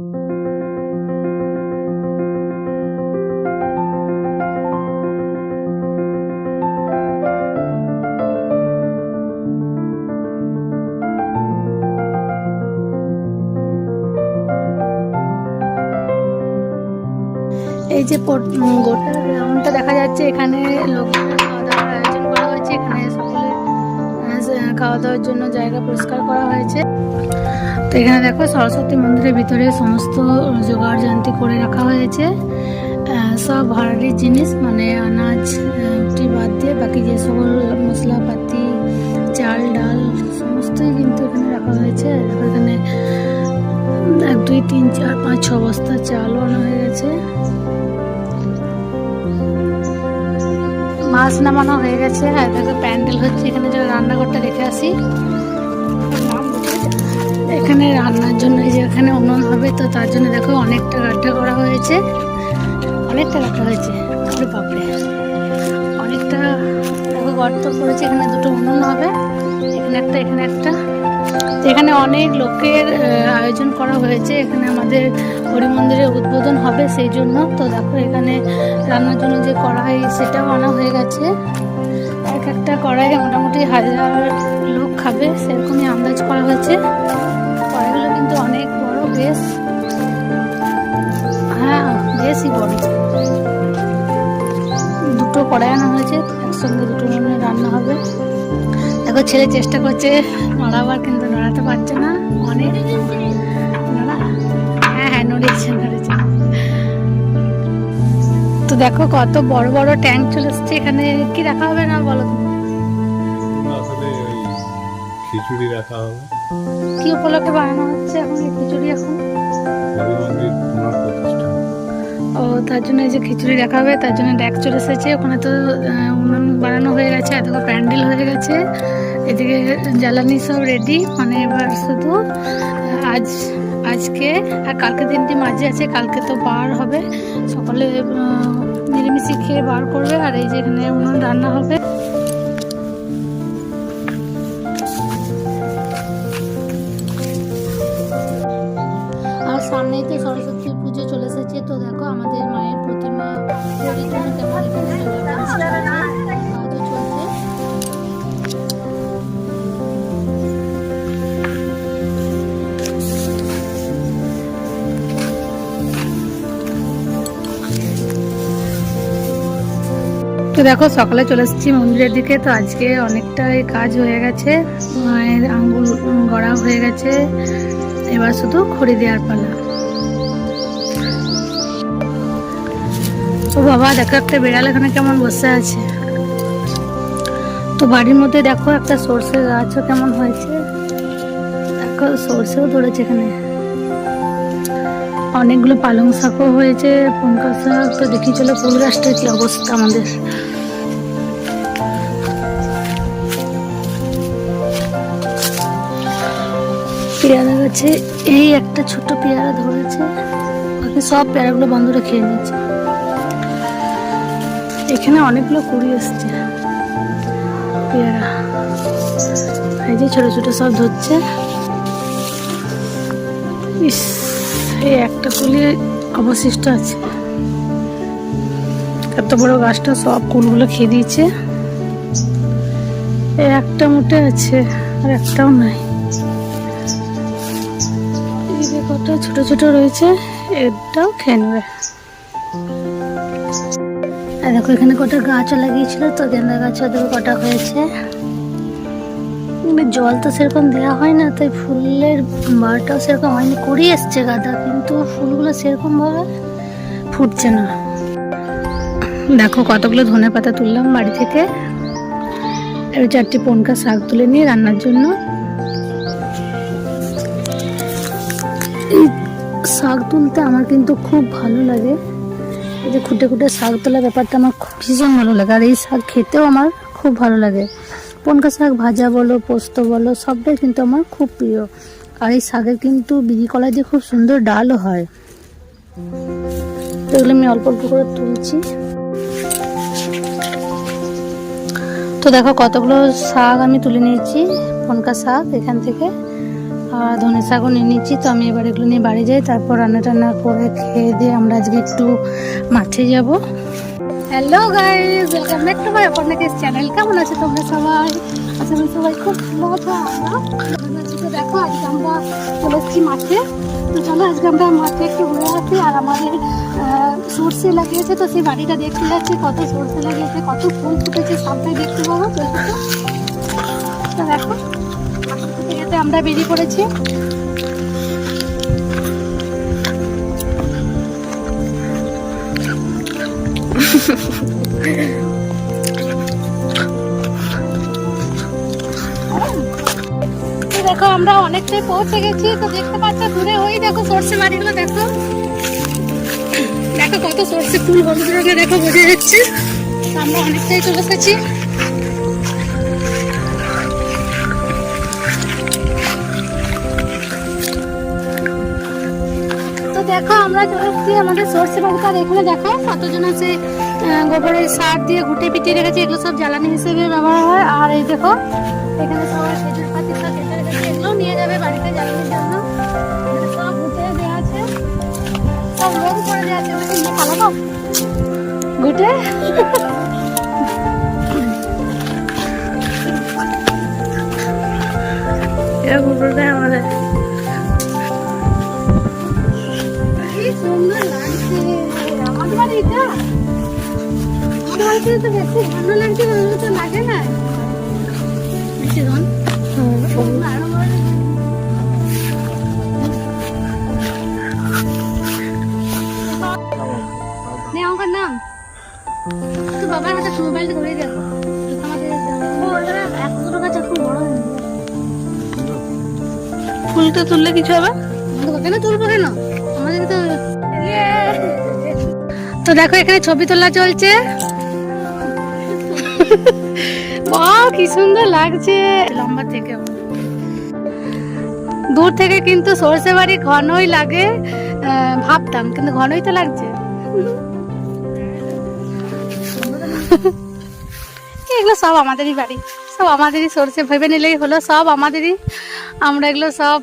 এই যে গোটা গ্রাউন্ডটা দেখা যাচ্ছে এখানে লোকজনের খাওয়া দাওয়ার আয়োজন করা হয়েছে এখানে খাওয়া দাওয়ার জন্য জায়গা পরিষ্কার করা হয়েছে। তো এখানে দেখো সরস্বতী মন্দিরের ভিতরে সমস্ত জোগাড় জান্তি করে রাখা হয়েছে। সব ভারী জিনিস মানে আনাজ টি বাদ দিয়ে বাকি যে সকল মশলাপাতি, চাল, ডাল, সমস্তই কিন্তু এখানে রাখা হয়েছে। এখানে এক, দুই, তিন, চার, পাঁচ, ছ বস্তা চালও আনা হয়ে গেছে। মাছ নামানো হয়ে গেছে। আর দেখো প্যান্ডেল হচ্ছে, এখানে যে রান্নাঘরটা রেখে আসি। এখানে রান্নার জন্য যে এখানে উনুন হবে, তো তার জন্য দেখো অনেকটা গাড্ডা করা হয়েছে। অনেকটা গাড্ডা হয়েছে বাপরে। অনেকটা, দেখো গর্ত করেছে, এখানে দুটো উনুন হবে, এখানে একটা এখানে একটা। এখানে অনেক লোকের আয়োজন করা হয়েছে। এখানে আমাদের হরি মন্দিরের উদ্বোধন হবে সেই জন্য। তো দেখো এখানে রান্নার জন্য যে কড়াই, সেটাও আনা হয়ে গেছে। এক একটা কড়াই মোটামুটি হাজার লোক খাবে, সেরকমই আন্দাজ করা হয়েছে। কড়াইগুলো কিন্তু অনেক বড়, বেশ। হ্যাঁ বেশই বড়। দুটো কড়াই আনা হয়েছে, একসঙ্গে দুটো মনে রান্না হবে। দেখো ছেলে চেষ্টা করছে নড়াবার কিন্তু নড়াতে পারছে না। অনেক নড়া? হ্যাঁ হ্যাঁ নড়েছে নড়েছে। তো দেখো কত বড় বড় ট্যাঙ্ক চলে এসছে এখানে। কি রাখা হবে না বলো খিচুড়ি রাখা হবে। কি উপলক্ষে বানানো হচ্ছে এখন খিচুড়ি এখন? ও তার জন্য এই যে খিচুড়ি রাখা হবে, তার জন্য ড্যাক চলে এসেছে। ওখানে তো উনুন বানানো হয়ে গেছে এদিকে প্যান্ডেল হয়ে গেছে। এদিকে জ্বালানি সব রেডি মানে এবার শুধু আজ, আজকে আর কালকে দিনটি মাঝে আছে, কালকে তো বার হবে। সকালে মিলেমিশে খেয়ে বার করবে, আর এই যে এখানে উনুন রান্না হবে। আর সামনেই তো তো দেখো, সকালে চলে এসেছি মন্দিরের দিকে, তো আজকে অনেকটাই কাজ হয়ে গেছে। মায়ের আঙ্গুল গড়া হয়ে গেছে। এবার শুধু খড়ি দেওয়ার পালা। ও বাবা, দেখো একটা বিড়াল এখানে কেমন বসে আছে। তো বাড়ির মধ্যে দেখো একটা সর্ষে গাছও কেমন হয়েছে। দেখো, সর্ষেও ধরেছে এখানে। অনেকগুলো পালং শাকও হয়েছে পঙ্কা শাক, তো দেখি চলো ফুল গাছটার কি অবস্থা আমাদের। পেয়ারা গাছে, এই একটা ছোট পেয়ারা ধরেছে, বাকি সব পেয়ারাগুলো বন্ধুরা খেয়ে নিয়েছে এখানে অনেকগুলো কুড়ি এসছে, পেয়ারা। এই যে ছোট ছোট সব ধরছে। ইস। এই একটা কুলি অবশিষ্ট আছে। এত বড় গাছটা সব কুলগুলো খেয়ে দিয়েছে। একটা মোটে আছে, আর একটাও নাই। কটা ছোট ছোট রয়েছে, এটাও খেয়ে নেবে। আর দেখো, এখানে কটা গাছও লাগিয়েছিল, তো গেন্দা দেখো কটা হয়েছে। কিন্তু জল তো সেরকম দেওয়া হয় না, তাই ফুলের বারটাও সেরকম হয়নি কুড়ি এসছে গাঁদা, কিন্তু ফুলগুলো সেরকম ভাবে ফুটছে না। দেখো কতগুলো ধনে পাতা তুললাম বাড়ি থেকে। আর চারটি পনকা শাক তুলে নিয়ে রান্নার জন্য। শাক তুলতে আমার কিন্তু খুব ভালো লাগে। এই যে খুঁটে খুঁটে শাক তোলা ব্যাপারটা আমার ভীষণ ভালো লাগে, আর এই শাক খেতেও আমার খুব ভালো লাগে। পনকা শাক ভাজা বলো, পোস্ত বলো, সবটাই কিন্তু আমার খুব প্রিয়। আর এই শাকের কিন্তু বিড়ি কলা দিয়ে খুব সুন্দর ডালও হয়। তো এগুলো আমি অল্প অল্প করে তুলছি। তো দেখো কতগুলো শাক আমি তুলে নিয়েছি, পনকা শাক এখান থেকে, আর ধনে শাকও নিয়ে নিচ্ছি তো আমি এবার এগুলো নিয়ে বাড়ি যাই, তারপর রান্না টান্না করে খেয়ে দিয়ে আমরা আজকে একটু মাঠে যাব। Hello guys welcome back to my Aparnakesh channel কেমন আছে তোমরা সবাই? আশা করি সবাই খুব ভালো আছো। দেখো, আজকে আমরা চলে এসেছি মাঠে। তো চলো, আজকে আমরা মাঠে একটু ঘুরে আসি। আর আমাদের সর্ষে লাগিয়েছে, তো সেই বাড়িটা দেখতে যাচ্ছি। কত সর্ষে লাগিয়েছে, কত ফুল ফুটেছে, সবটাই দেখতে পাবো। তো দেখো। তো দেখো মাঠে যেতে আমরা বেরিয়ে পড়েছি। দেখো, আমরা অনেকটাই পৌঁছে গেছি, তো দেখতে পাচ্ছ, দূরে ওই দেখো সর্ষে বাড়িগুলো, দেখো। দেখো কত সর্ষে ফুল হলুদ রঙে দেখো বোঝা যাচ্ছে। আমরা অনেকটাই চলে এসেছি। দেখো, আমরা চলে এসেছি আমাদের সর্ষে আর এখানে দেখো কতজন আছে। গোবরের সার দিয়ে ঘুটে পিটিয়ে রেখেছে এগুলো সব জ্বালানি হিসেবে ব্যবহার হয়। আর এই দেখো এখানে সবাই খেজুর পাতি সব কেটে রেখেছে এগুলো নিয়ে যাবে বাড়িতে জ্বালানির জন্য। সব ঘুটে দেওয়া আছে। সব লোক করে দেওয়া আছে ওটা নিয়ে পালাবো? ঘুটে? এরকম করে আমাদের। কি সুন্দর লাগছে আমাদের বাড়ি এটা বাড়িতে তো বেশি ভালো লাগছে ভালো তো লাগে না। বেশি আরও আমার নাম। তো বাবার হাতে মোবাইলটা ধরে দেখো। ফুলটা তুললে কিছু হবে? কেন তুলবো কেন? আমাদের তো তো দেখো এখানে ছবি তোলা চলছে। বাহ কি সুন্দর লাগছে। লম্বা থেকে দূর থেকে কিন্তু সরষে বাড়ি ঘনই লাগে ভাবতাম কিন্তু ঘনই তো লাগছে। এগুলো সব আমাদেরই বাড়ি সব আমাদেরই সরষে ভেবে নিলেই হলো সব আমাদেরই। আমরা এগুলো সব?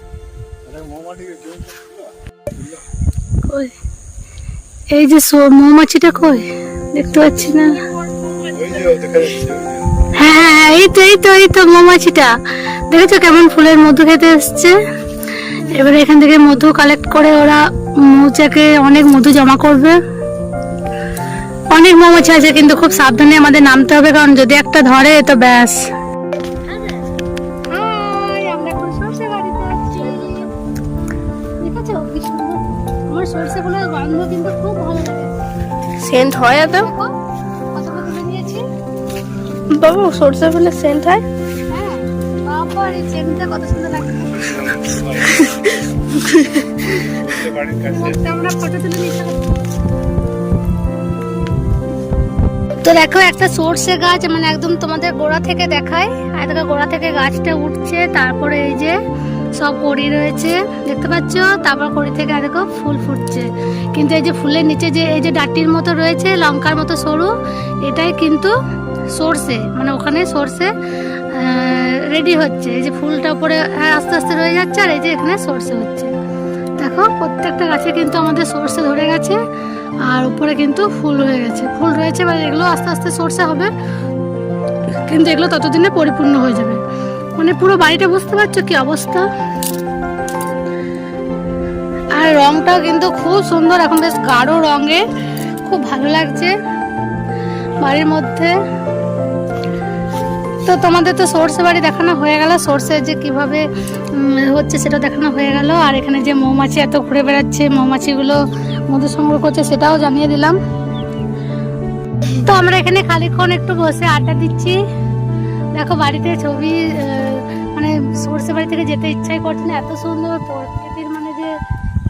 এই যে মৌমাছিটা কই? দেখতে পাচ্ছি না। হ্যাঁ হ্যাঁ হ্যাঁ, এই তো এই তো এই তো মৌমাছিটা। দেখেছ কেমন ফুলের মধু খেতে এসছে? এবারে এখান থেকে মধু কালেক্ট করে ওরা মৌচাকে অনেক মধু জমা করবে। অনেক মৌমাছি আছে কিন্তু খুব সাবধানে আমাদের নামতে হবে কারণ যদি একটা ধরে তো ব্যাস। আমরা হয় সর্ষে বাবু, সরষে ফুলের সেন্ট হয় তো দেখো, একটা সর্ষে গাছ মানে একদম তোমাদের গোড়া থেকে দেখায়। আর দেখো, গোড়া থেকে গাছটা উঠছে, তারপরে এই যে সব কড়ি রয়েছে, দেখতে পাচ্ছ? তারপর কড়ি থেকে আর দেখো ফুল ফুটছে। কিন্তু এই যে ফুলের নিচে যে, এই যে ডাটির মতো রয়েছে, লঙ্কার মতো সরু, এটাই কিন্তু সর্ষে মানে ওখানে সর্ষে রেডি হচ্ছে। এই যে ফুলটা উপরে আহ, আস্তে আস্তে রয়ে যাচ্ছে আর এই যে এখানে সর্ষে হচ্ছে। দেখো প্রত্যেকটা গাছে কিন্তু আমাদের সর্ষে ধরে গেছে আর উপরে কিন্তু ফুল হয়ে গেছে। ফুল রয়েছে এবার এগুলো আস্তে আস্তে সর্ষে হবে কিন্তু এগুলো ততদিনে পরিপূর্ণ হয়ে যাবে। মানে পুরো বাড়িটা বুঝতে পারছ কি অবস্থা? আর রংটাও কিন্তু খুব সুন্দর এখন বেশ গাঢ় রঙে খুব ভালো লাগছে। বাড়ির মধ্যে তো তোমাদের তো সর্ষে বাড়ি দেখানো হয়ে গেল। সর্ষে যে কীভাবে হচ্ছে সেটা দেখানো হয়ে গেল। আর এখানে যে মৌমাছি এত ঘুরে বেড়াচ্ছে, মৌমাছিগুলো মধু সংগ্রহ করছে সেটাও জানিয়ে দিলাম। তো আমরা এখানে খানিকক্ষণ একটু বসে আড্ডা দিচ্ছি। দেখো বাড়িতে ছবি মানে সর্ষে বাড়ি থেকে যেতে ইচ্ছাই করছে না। এত সুন্দর প্রকৃতির মানে যে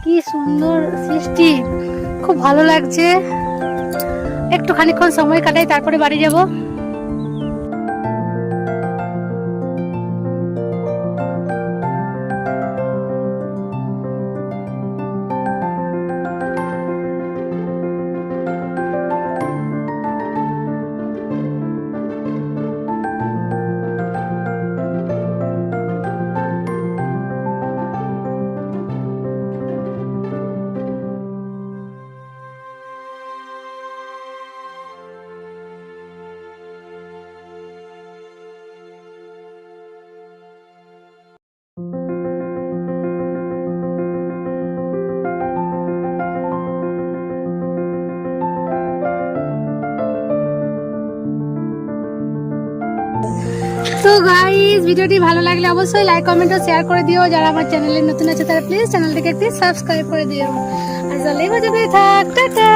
কি সুন্দর সৃষ্টি, খুব ভালো লাগছে। একটু খানিকক্ষণ সময় কাটাই, তারপরে বাড়ি যাব। সো গাইস ভিডিওটি ভালো লাগলে অবশ্যই লাইক কমেন্ট ও শেয়ার করে দিও। যারা আমার চ্যানেলে নতুন আছে, তারা প্লিজ চ্যানেলটিকে একটি সাবস্ক্রাইব করে দিও। আর জলেই মজা পেয়ে থাক, টাটা।